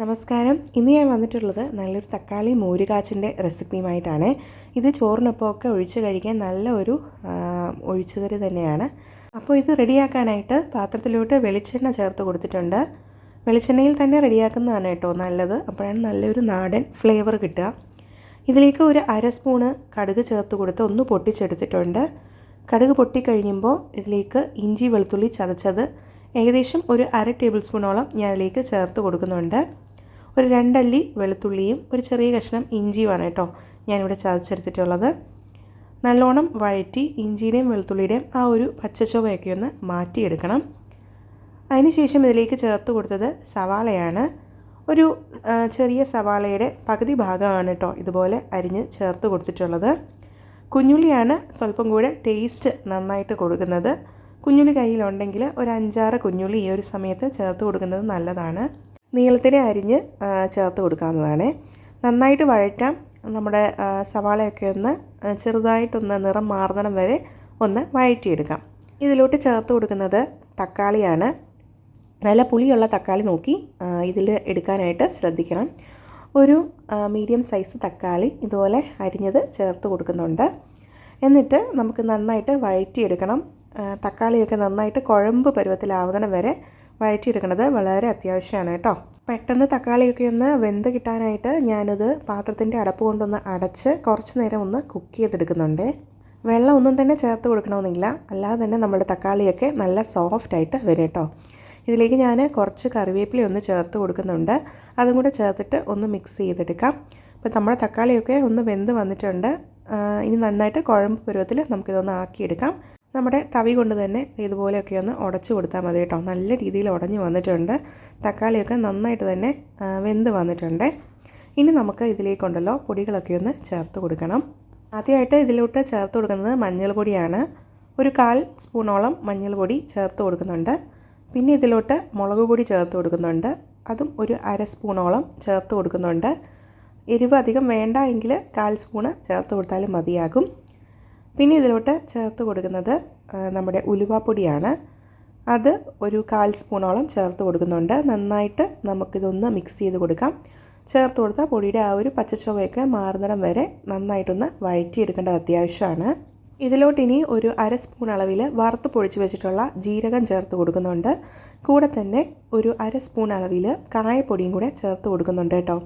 നമസ്കാരം. ഇന്ന് ഞാൻ വന്നിട്ടുള്ളത് നല്ലൊരു തക്കാളി മോരുകാച്ചിന്റെ റെസിപ്പിയുമായിട്ടാണ്. ഇത് ചോറിനൊപ്പം ഒക്കെ ഒഴിച്ച് കഴിക്കാൻ നല്ല ഒരു ഒഴിച്ചുകറി തന്നെയാണ്. അപ്പോൾ ഇത് റെഡിയാക്കാനായിട്ട് പാത്രത്തിലോട്ട് വെളിച്ചെണ്ണ ചേർത്ത് കൊടുത്തിട്ടുണ്ട്. വെളിച്ചെണ്ണയിൽ തന്നെ റെഡിയാക്കുന്നതാണ് കേട്ടോ നല്ലത്. അപ്പോഴാണ് നല്ലൊരു നാടൻ ഫ്ലേവർ കിട്ടുക. ഇതിലേക്ക് ഒരു അര സ്പൂണ് കടുക് ചേർത്ത് കൊടുത്ത് ഒന്ന് പൊട്ടിച്ചെടുത്തിട്ടുണ്ട്. കടുക് പൊട്ടിക്കഴിയുമ്പോൾ ഇതിലേക്ക് ഇഞ്ചി വെളുത്തുള്ളി ചതച്ചത് ഏകദേശം ഒരു അര ടേബിൾ സ്പൂണോളം ഞാൻ അതിലേക്ക് ചേർത്ത് കൊടുക്കുന്നുണ്ട്. ഒരു രണ്ടല്ലി വെളുത്തുള്ളിയും ഒരു ചെറിയ കഷ്ണം ഇഞ്ചിയുമാണ് കേട്ടോ ഞാനിവിടെ ചതച്ചെടുത്തിട്ടുള്ളത്. നല്ലോണം വഴറ്റി ഇഞ്ചിയുടെയും വെളുത്തുള്ളിയുടെയും ആ ഒരു പച്ചച്ചുവയൊക്കെ ഒന്ന് മാറ്റിയെടുക്കണം. അതിനുശേഷം ഇതിലേക്ക് ചേർത്ത് കൊടുത്തത് സവാളയാണ്. ഒരു ചെറിയ സവാളയുടെ പകുതി ഭാഗമാണ് കേട്ടോ ഇതുപോലെ അരിഞ്ഞ് ചേർത്ത് കൊടുത്തിട്ടുള്ളത്. കുഞ്ഞുള്ളിയാണ് സ്വല്പം കൂടെ ടേസ്റ്റ് നന്നായിട്ട് കൊടുക്കുന്നത്. കുഞ്ഞുള്ളി കയ്യിലുണ്ടെങ്കിൽ ഒരു അഞ്ചാറ് കുഞ്ഞുള്ളി ഈ ഒരു സമയത്ത് ചേർത്ത് കൊടുക്കുന്നത് നല്ലതാണ്. നീളത്തിന് അരിഞ്ഞ് ചേർത്ത് കൊടുക്കാവുന്നതാണ്. നന്നായിട്ട് വഴറ്റാം. നമ്മുടെ സവാളയൊക്കെ ഒന്ന് ചെറുതായിട്ടൊന്ന് നിറം മാറുന്നിടം വരെ ഒന്ന് വഴറ്റിയെടുക്കാം. ഇതിലോട്ട് ചേർത്ത് കൊടുക്കുന്നത് തക്കാളിയാണ്. നല്ല പുളിയുള്ള തക്കാളി നോക്കി ഇതിൽ എടുക്കാനായിട്ട് ശ്രദ്ധിക്കണം. ഒരു മീഡിയം സൈസ് തക്കാളി ഇതുപോലെ അരിഞ്ഞത് ചേർത്ത് കൊടുക്കുന്നുണ്ട്. എന്നിട്ട് നമുക്ക് നന്നായിട്ട് വഴറ്റിയെടുക്കണം. തക്കാളിയൊക്കെ നന്നായിട്ട് കുഴമ്പ് പരുവത്തിലാവുന്നതിന് വരെ വഴറ്റിയെടുക്കുന്നത് വളരെ അത്യാവശ്യമാണ് കേട്ടോ. പെട്ടെന്ന് തക്കാളിയൊക്കെ ഒന്ന് വെന്ത് കിട്ടാനായിട്ട് ഞാനിത് പാത്രത്തിന്റെ അടപ്പ് കൊണ്ടൊന്ന് അടച്ച് കുറച്ച് നേരം ഒന്ന് കുക്ക് ചെയ്തെടുക്കുന്നുണ്ട്. വെള്ളം ഒന്നും തന്നെ ചേർത്ത് കൊടുക്കണമെന്നില്ല. അല്ലാതെ തന്നെ നമ്മുടെ തക്കാളിയൊക്കെ നല്ല സോഫ്റ്റ് ആയിട്ട് വരും കേട്ടോ. ഇതിലേക്ക് ഞാൻ കുറച്ച് കറിവേപ്പില ഒന്ന് ചേർത്ത് കൊടുക്കുന്നുണ്ട്. അതും കൂടെ ചേർത്തിട്ട് ഒന്ന് മിക്സ് ചെയ്തെടുക്കാം. അപ്പോൾ നമ്മുടെ തക്കാളിയൊക്കെ ഒന്ന് വെന്ത് വന്നിട്ടുണ്ട്. ഇനി നന്നായിട്ട് കുഴമ്പ് പരുവത്തിൽ നമുക്കിതൊന്ന് ആക്കിയെടുക്കാം. നമ്മുടെ തവി കൊണ്ട് തന്നെ ഇതുപോലെയൊക്കെ ഒന്ന് ഉടച്ചു കൊടുത്താൽ മതി കേട്ടോ. നല്ല രീതിയിൽ ഉടഞ്ഞു വന്നിട്ടുണ്ട്. തക്കാളിയൊക്കെ നന്നായിട്ട് തന്നെ വെന്ത് വന്നിട്ടുണ്ട്. ഇനി നമുക്ക് ഇതിലേക്കുണ്ടല്ലോ പൊടികളൊക്കെ ഒന്ന് ചേർത്ത് കൊടുക്കണം. ആദ്യമായിട്ട് ഇതിലോട്ട് ചേർത്ത് കൊടുക്കുന്നത് മഞ്ഞൾ പൊടിയാണ് ഒരു കാൽ സ്പൂണോളം മഞ്ഞൾ പൊടി ചേർത്ത് കൊടുക്കുന്നുണ്ട്. പിന്നെ ഇതിലോട്ട് മുളക് പൊടി ചേർത്ത് കൊടുക്കുന്നുണ്ട്. അതും ഒരു അര സ്പൂണോളം ചേർത്ത് കൊടുക്കുന്നുണ്ട്. എരിവ് അധികം വേണ്ട എങ്കിൽ കാൽ സ്പൂണ് ചേർത്ത് കൊടുത്താലും മതിയാകും. പിന്നെ ഇതിലോട്ട് ചേർത്ത് കൊടുക്കുന്നത് നമ്മുടെ ഉലുവാപ്പൊടിയാണ്. അത് ഒരു കാൽ സ്പൂണോളം ചേർത്ത് കൊടുക്കുന്നുണ്ട്. നന്നായിട്ട് നമുക്കിതൊന്ന് മിക്സ് ചെയ്ത് കൊടുക്കാം. ചേർത്ത് കൊടുത്താൽ പൊടിയുടെ ആ ഒരു പച്ചച്ചുവയൊക്കെ മാറുന്നിടം വരെ നന്നായിട്ടൊന്ന് വഴറ്റിയെടുക്കേണ്ടത് അത്യാവശ്യമാണ്. ഇതിലോട്ട് ഇനി ഒരു അര സ്പൂൺ അളവിൽ വറുത്ത് പൊടിച്ച് വെച്ചിട്ടുള്ള ജീരകം ചേർത്ത് കൊടുക്കുന്നുണ്ട്. കൂടെ തന്നെ ഒരു അര സ്പൂൺ അളവിൽ കായപ്പൊടിയും കൂടെ ചേർത്ത് കൊടുക്കുന്നുണ്ട് കേട്ടോ.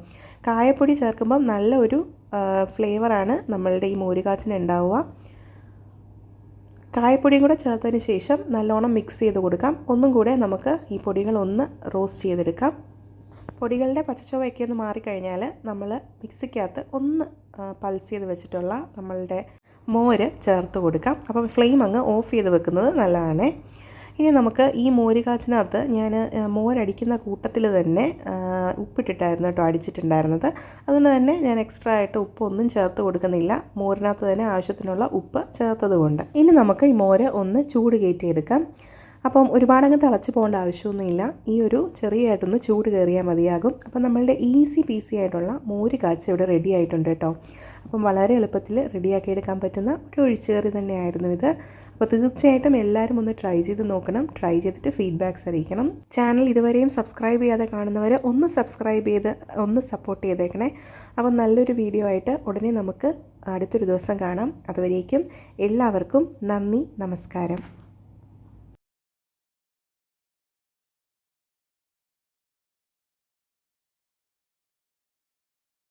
കായപ്പൊടി ചേർക്കുമ്പം നല്ല ഒരു ഫ്ലേവറാണ് നമ്മളുടെ ഈ മോരുകാച്ചിന് ഉണ്ടാവുക. കായപ്പൊടിയും കൂടെ ചേർത്തതിന് ശേഷം നല്ലോണം മിക്സ് ചെയ്ത് കൊടുക്കാം. ഒന്നും കൂടെ നമുക്ക് ഈ പൊടികൾ ഒന്ന് റോസ്റ്റ് ചെയ്തെടുക്കാം. പൊടികളുടെ പച്ചച്ചുവയൊക്കെ ഒന്ന് മാറിക്കഴിഞ്ഞാൽ നമ്മൾ മിക്സിക്കകത്ത് ഒന്ന് പൾസ് ചെയ്ത് വെച്ചിട്ടുള്ള നമ്മളുടെ മോര് ചേർത്ത് കൊടുക്കാം. അപ്പം ഫ്ലെയിം അങ്ങ് ഓഫ് ചെയ്ത് വെക്കുന്നത് നല്ലതാണ്. ഇനി നമുക്ക് ഈ മോര് കാച്ചിനകത്ത് ഞാൻ മോരടിക്കുന്ന കൂട്ടത്തിൽ തന്നെ ഉപ്പിട്ടിട്ടായിരുന്നു കേട്ടോ അടിച്ചിട്ടുണ്ടായിരുന്നത്. അതുകൊണ്ട് തന്നെ ഞാൻ എക്സ്ട്രാ ആയിട്ട് ഉപ്പൊന്നും ചേർത്ത് കൊടുക്കുന്നില്ല. മോരിനകത്ത് തന്നെ ആവശ്യത്തിനുള്ള ഉപ്പ് ചേർത്തത് കൊണ്ട് ഇനി നമുക്ക് ഈ മോര് ഒന്ന് ചൂട് കയറ്റിയെടുക്കാം. അപ്പം ഒരുപാടങ്ങ് തിളച്ച് പോകേണ്ട ആവശ്യമൊന്നുമില്ല. ഈ ഒരു ചെറിയായിട്ടൊന്ന് ചൂട് കയറിയാൽ മതിയാകും. അപ്പം നമ്മളുടെ ഈസി പീസി ആയിട്ടുള്ള മോര് കാച്ച് ഇവിടെ റെഡി ആയിട്ടുണ്ട് കേട്ടോ. അപ്പം വളരെ എളുപ്പത്തിൽ റെഡിയാക്കി എടുക്കാൻ പറ്റുന്ന ഒരു ഒഴിച്ചുകറി തന്നെയായിരുന്നു ഇത്. അപ്പോൾ തീർച്ചയായിട്ടും എല്ലാവരും ഒന്ന് ട്രൈ ചെയ്ത് നോക്കണം. ട്രൈ ചെയ്തിട്ട് ഫീഡ്ബാക്ക്സ് അറിയിക്കണം. ചാനൽ ഇതുവരെയും സബ്സ്ക്രൈബ് ചെയ്യാതെ കാണുന്നവർ ഒന്ന് സബ്സ്ക്രൈബ് ചെയ്ത് ഒന്ന് സപ്പോർട്ട് ചെയ്തേക്കണേ. അപ്പം നല്ലൊരു വീഡിയോ ആയിട്ട് ഉടനെ നമുക്ക് അടുത്തൊരു ദിവസം കാണാം. അതുവരേക്കും എല്ലാവർക്കും നന്ദി നമസ്കാരം.